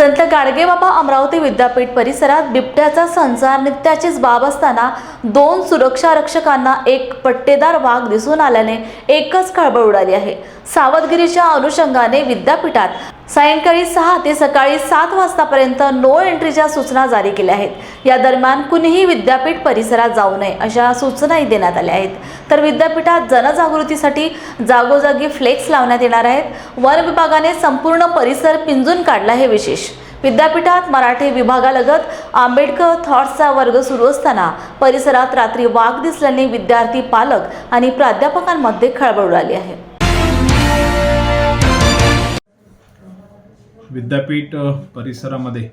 संत गाडगेबाबा अमरावती विद्यापीठ परिसरात बिबट्याचा संसार नित्याचीच बाब असताना दोन सुरक्षा रक्षकांना एक पट्टेदार वाघ दिसून आल्याने एकच खळबळ उडाली आहे. सावधगिरीच्या अनुषंगाने विद्यापीठात सायंकाळी सहा ते सकाळी सात वाजतापर्यंत नो एंट्रीच्या सूचना जारी केल्या आहेत. या दरम्यान कुणीही विद्यापीठ परिसरात जाऊ नये अशा सूचनाही देण्यात आल्या आहेत. तर विद्यापीठात जनजागृतीसाठी जागोजागी फ्लेक्स लावण्यात येणार आहेत. वन विभागाने संपूर्ण परिसर पिंजून काढला हे विशेष. विद्यापीठात मराठी विभागालगत आंबेडकर थॉट्सचा वर्ग सुरू असताना परिसरात रात्री वाघ दिसल्याने विद्यार्थी पालक आणि प्राध्यापकांमध्ये खळबळ उडाली आहे. विद्यापीठ परिसरामध्ये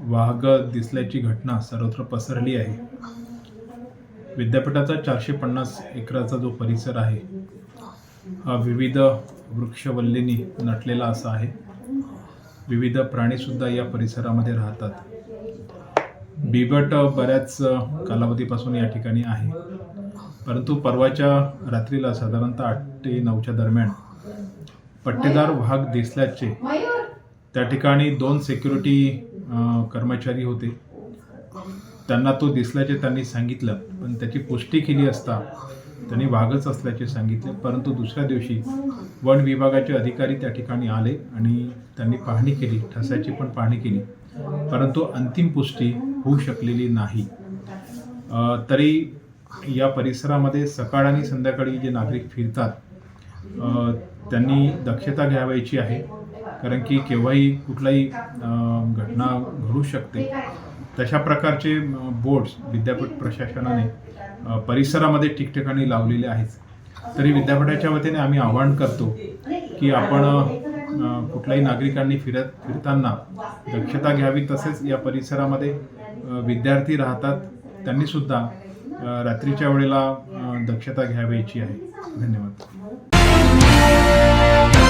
वाघ दिसल्याची घटना सर्वत्र पसरली आहे. विद्यापीठाचा चारशे पन्नास एकराचा जो परिसर आहे हा विविध वृक्षवल्लींनी नटलेला असा आहे. विविध प्राणीसुद्धा या परिसरामध्ये राहतात. बिबट बऱ्याच कालावधीपासून या ठिकाणी आहे. परंतु परवाच्या रात्रीला साधारणतः आठ ते नऊच्या दरम्यान पट्टेदार वाघ दिसल्याचे. त्या ठिकाणी दोन सिक्युरिटी कर्मचारी होते. त्यांना तो दिसल्याचे त्यांनी सांगितलं. पण त्याची पुष्टी केली असता त्यांनी वाघच असल्याचे सांगितले. परंतु दुसऱ्या दिवशी वन विभागाचे अधिकारी त्या ठिकाणी आले आणि त्यांनी पाहणी केली. ठसाची पण पाहणी केली. परंतु अंतिम पुष्टी होऊ शकलेली नाही. तरी या परिसरामध्ये सकाळ आणि संध्याकाळी जे नागरिक फिरतात त्यांनी दक्षता घ्यावायची आहे कारण की केव्हाही कुठलाही घटना घडू शकते. तशा प्रकारचे बोर्ड्स विद्यापीठ प्रशासनाने परिसरामध्ये ठिकठिकाणी लावलेले आहेत. तरी विद्यापीठाच्या वतीने आम्ही आवाहन करतो की आपण कुठल्याही नागरिकांनी फिरत फिरताना दक्षता घ्यावी. तसेच या परिसरामध्ये विद्यार्थी राहतात त्यांनीसुद्धा रात्रीच्या वेळेला दक्षता घ्यावयाची आहे. धन्यवाद. Thank you.